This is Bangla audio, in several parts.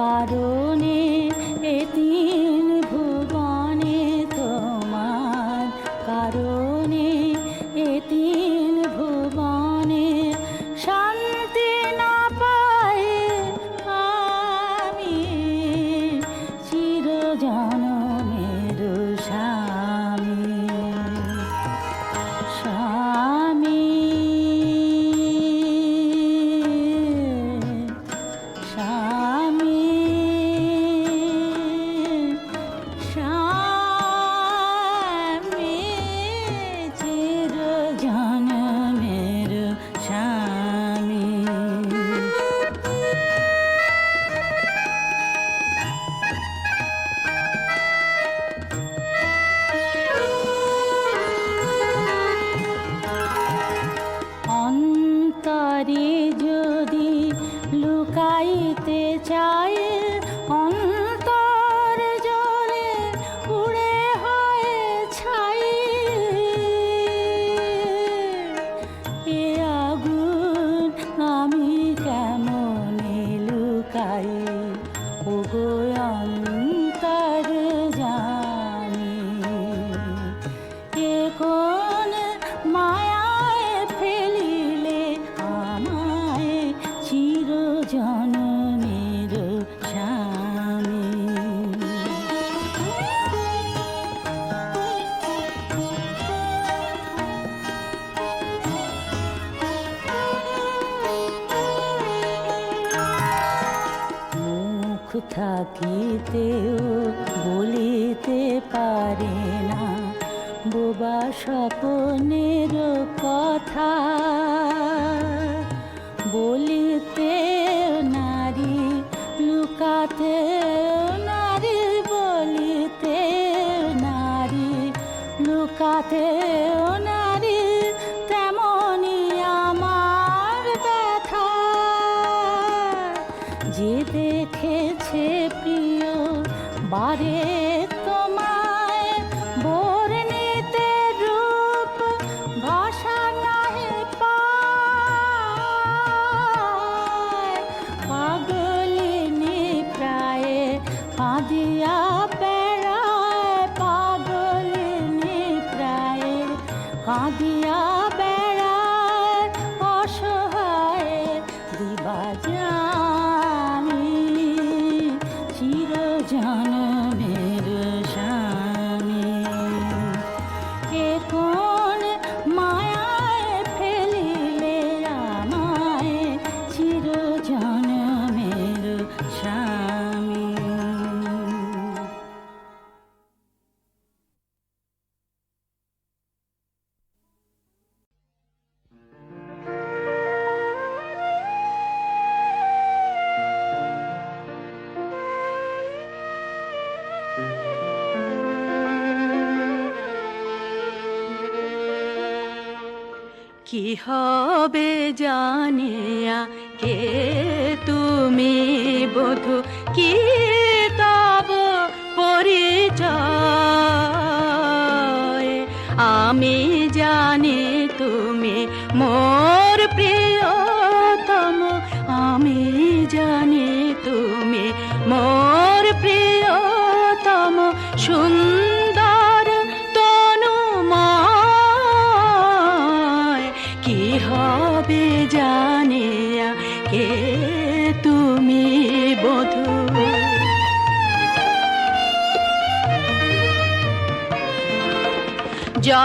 কারও তাকিতেও বলিতে পারে না। বোবা স্বপনে কি হবে জানিয়া কে তুমি বধু? কি তব পরিচয়? আমি জানি তুমি মোর প্রিয়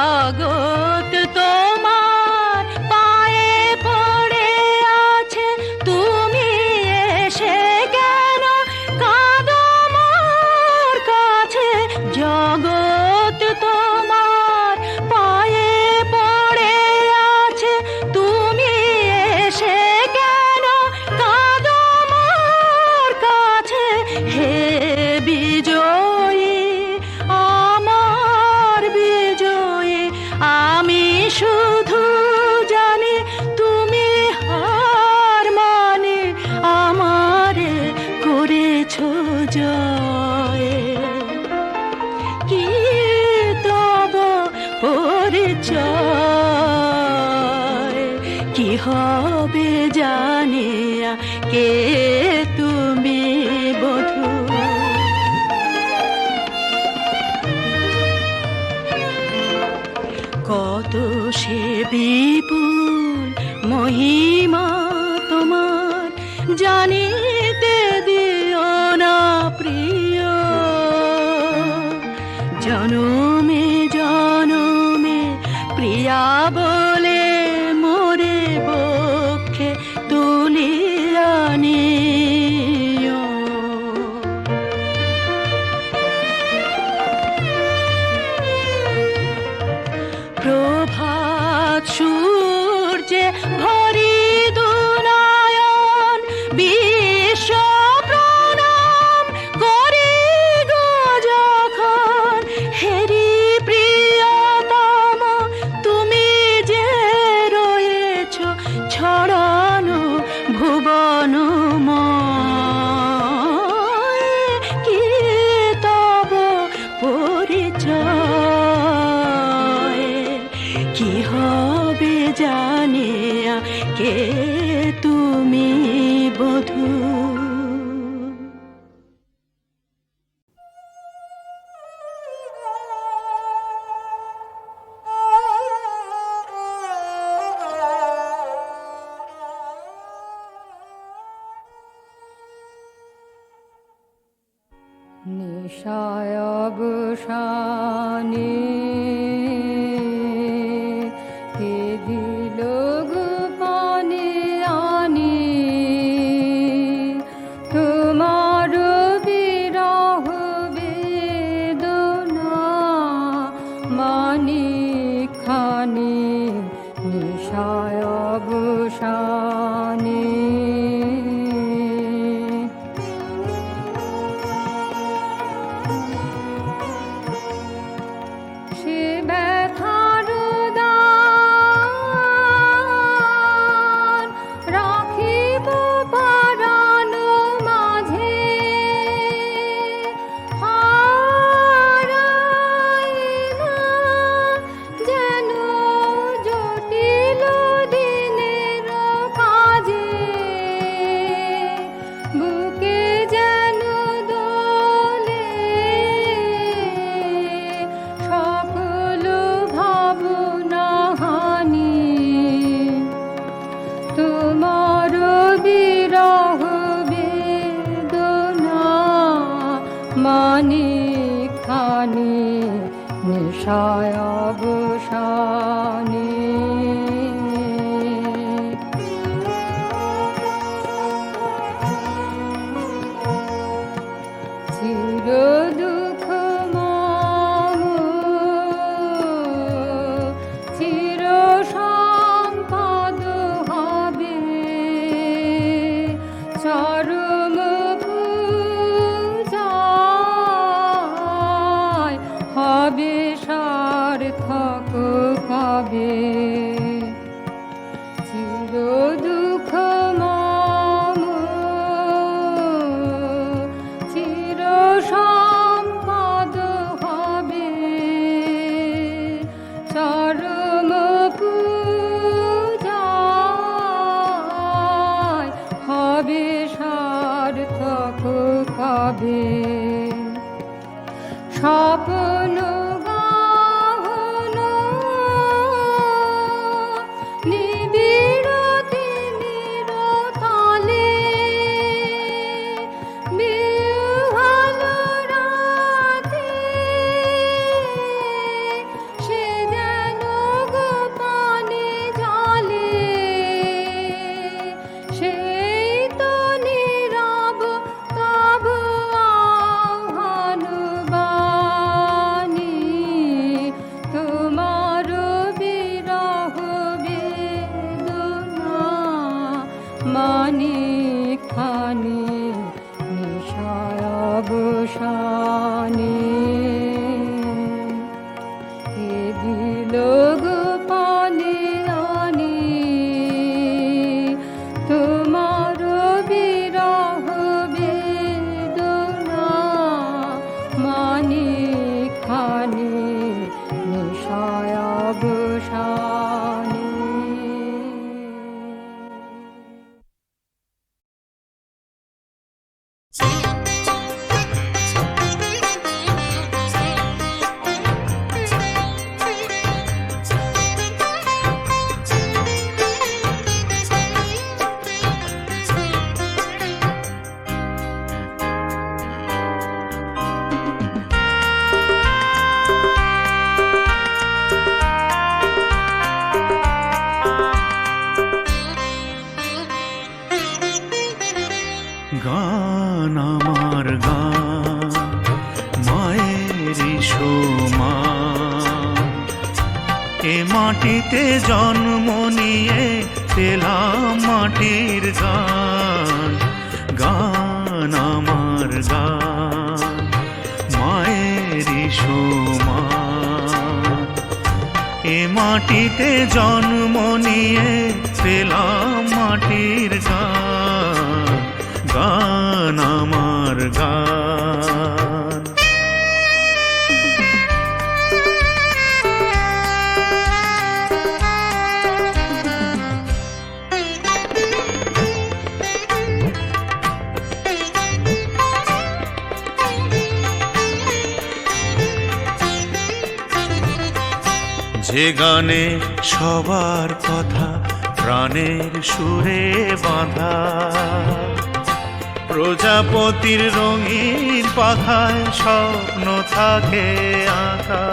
जागो কত সে বিপুল মহিমা তোমার। জানিতে দিও না প্রিয়। জনমে জনমে প্রিয়া Rani. স্বপ্ন রোশানী মাটিতে জন্ম নিয়ে পেলাম মাটির গান। গান আমার গান মায়েরই সমান। এ মাটিতে জন্ম নিয়ে পেলাম মাটির গান গান আমার গান। যে গানে সবার কথা প্রাণের সুরে বাঁধা। প্রজাপতির রঙিন পাখায় স্বপ্ন থাকে আঁকা।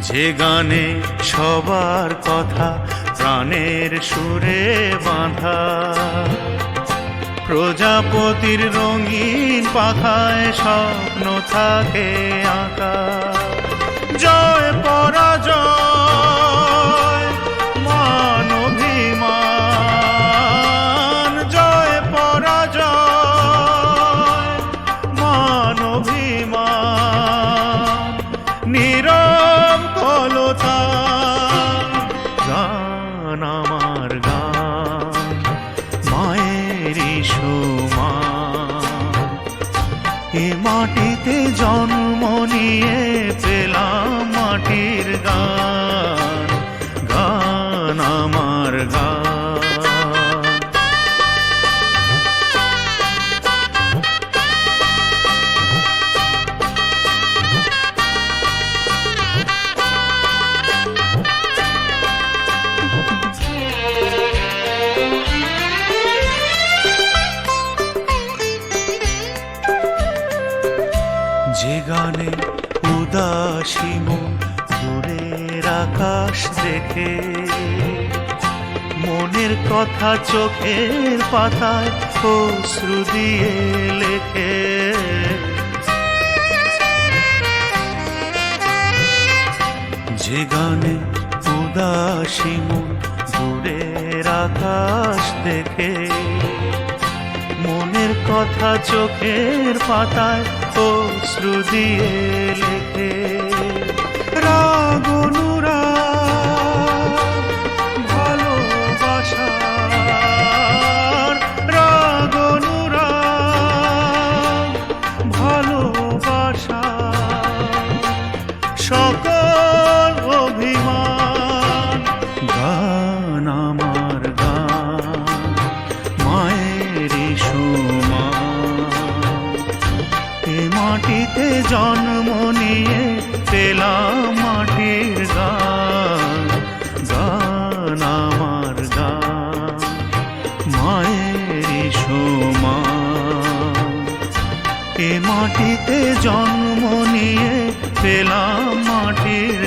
যে গানে সবার কথা প্রাণের সুরে বাঁধা। প্রজাপতির রঙিন পাখায় স্বপ্ন থাকে আঁকা। জয় পরাজয়। আমার কথা চোখের পাতায় অশ্রু দিয়ে লেখে। যে গানে উদাসী মন দূরের আকাশ দেখে, মনের কথা চোখের পাতায় অশ্রু দিয়ে লেখে। রাগ মাটিতে জন্ম নিয়ে পেলাম মাটির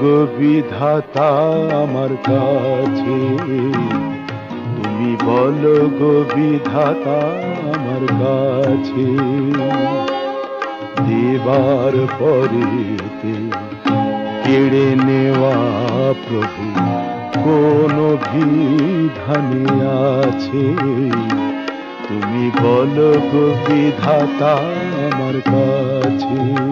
গো বিধাতা আমার কাছে। তুমি বলো গো আমার কাছে। দেবার পরেতে কেড়ে নেওয়া প্রভু, কোন বিধানে আছে? তুমি বলো গো আমার কাছে।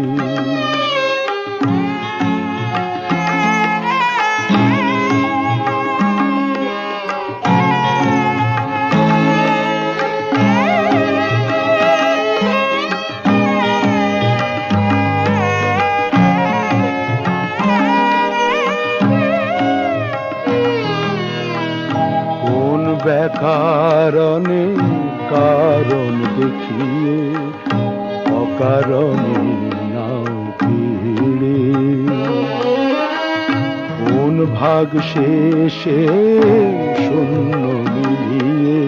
বেকারণে কারণ দেখিয়ে, অকারণে নাও ভিড়ে কোন ভাগ শেষে শূন্য মিলিয়ে,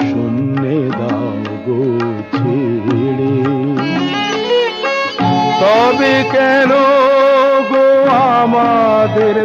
শূন্যে দাও গো তবে কেন গো আমাদের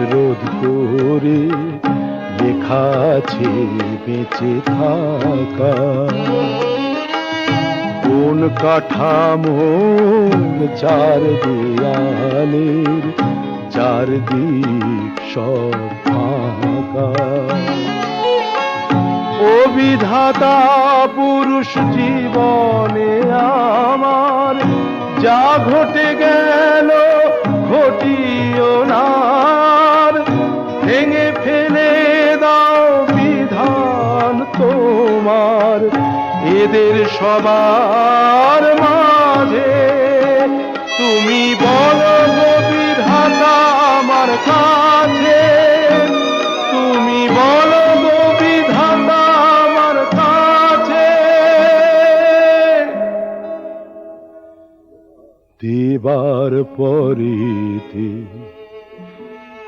শ্বাসরোধ করে লেখা আছে বেঁচে থাকা। কোন কাঠামো চার দেয়ালের চারদিক সব ফাঁকা। ও বিধাতা পুরুষ জীবনে আমার যা ঘটে গেল সবার মাঝে। তুমি বলো বিধাতা আমার কাছে। তুমি বলো বিধাতা আমার কাছে। দেবার পরেতে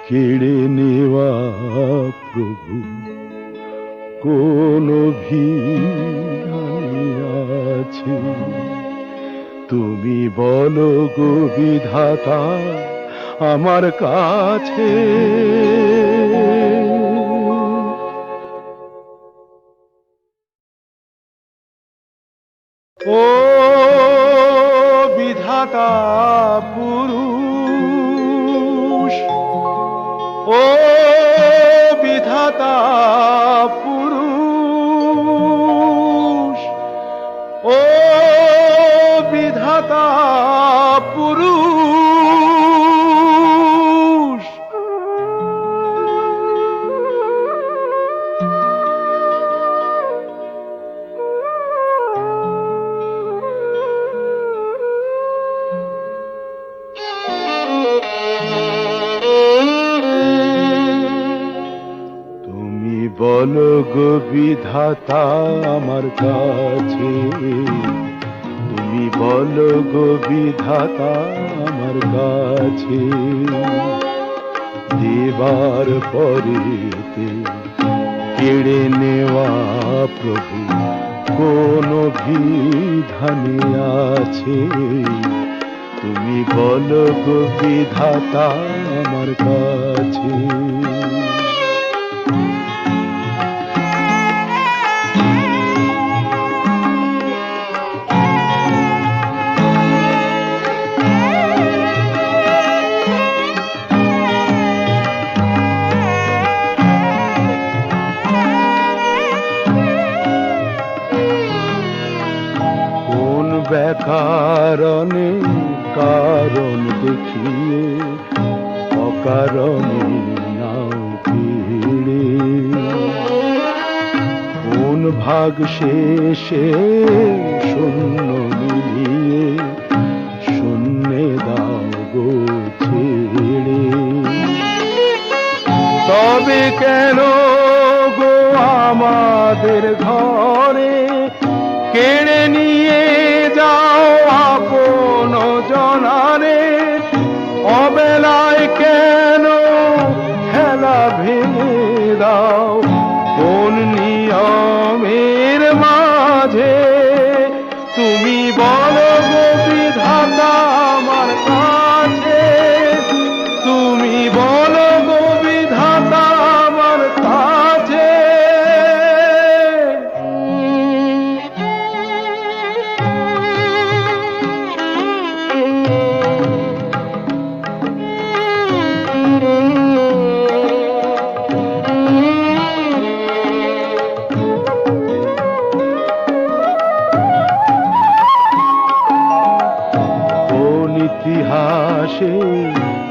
কেড়ে নেওয়া প্রভু, কোন ভিড় আছে। তুমি বলো গো বিধাতা আমার কাছে। ও বিধাতা পুরুষ ও বিধাতা বিধাতা পুরুষ। তুমি বলো গো বিধাতা আমার কাছে তুমি বলো গো বিধাতা আমার কাছে, দেবার পরেতে কেড়ে নেওয়া প্রভু কোন বিধানে আছে? তুমি বলো গো বিধাতা আমার কাছে ভাগ শেষে শূন্য মিলিয়ে শূন্যে দাও গো ছেড়ে। তবে কেন গো আমাদের ঘরে?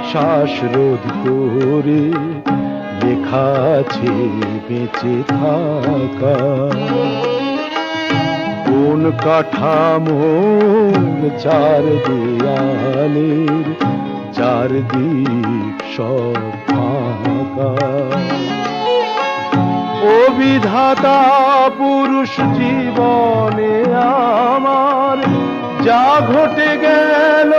শ্বাসরোধ করে লেখা আছে বেঁচে থাকা। কোন কাঠামোর চার দেয়ালের চারদিক সব ফাঁকা। ও বিধাতা পুরুষ জীবনে আমার যা ঘটে গেল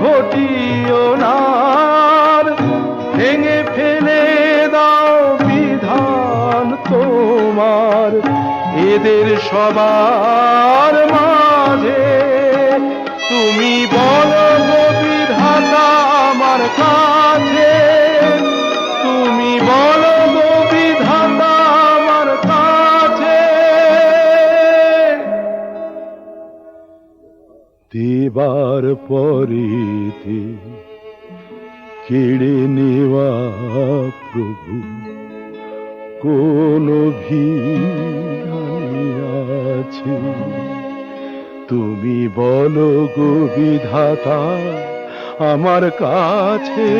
ঘটিও নার ভেঙে ফেলে দাও বিধান তোমার। এদের সবার মাঝে তুমি বলো বিধাতা আমার কাছে। তুমি বলো বিধাতা আমার কাছে। দেবার পরেতে কেড়ে নেওয়া প্রভু কোন আছে। তুমি বলো গো বিধাতা আমার কাছে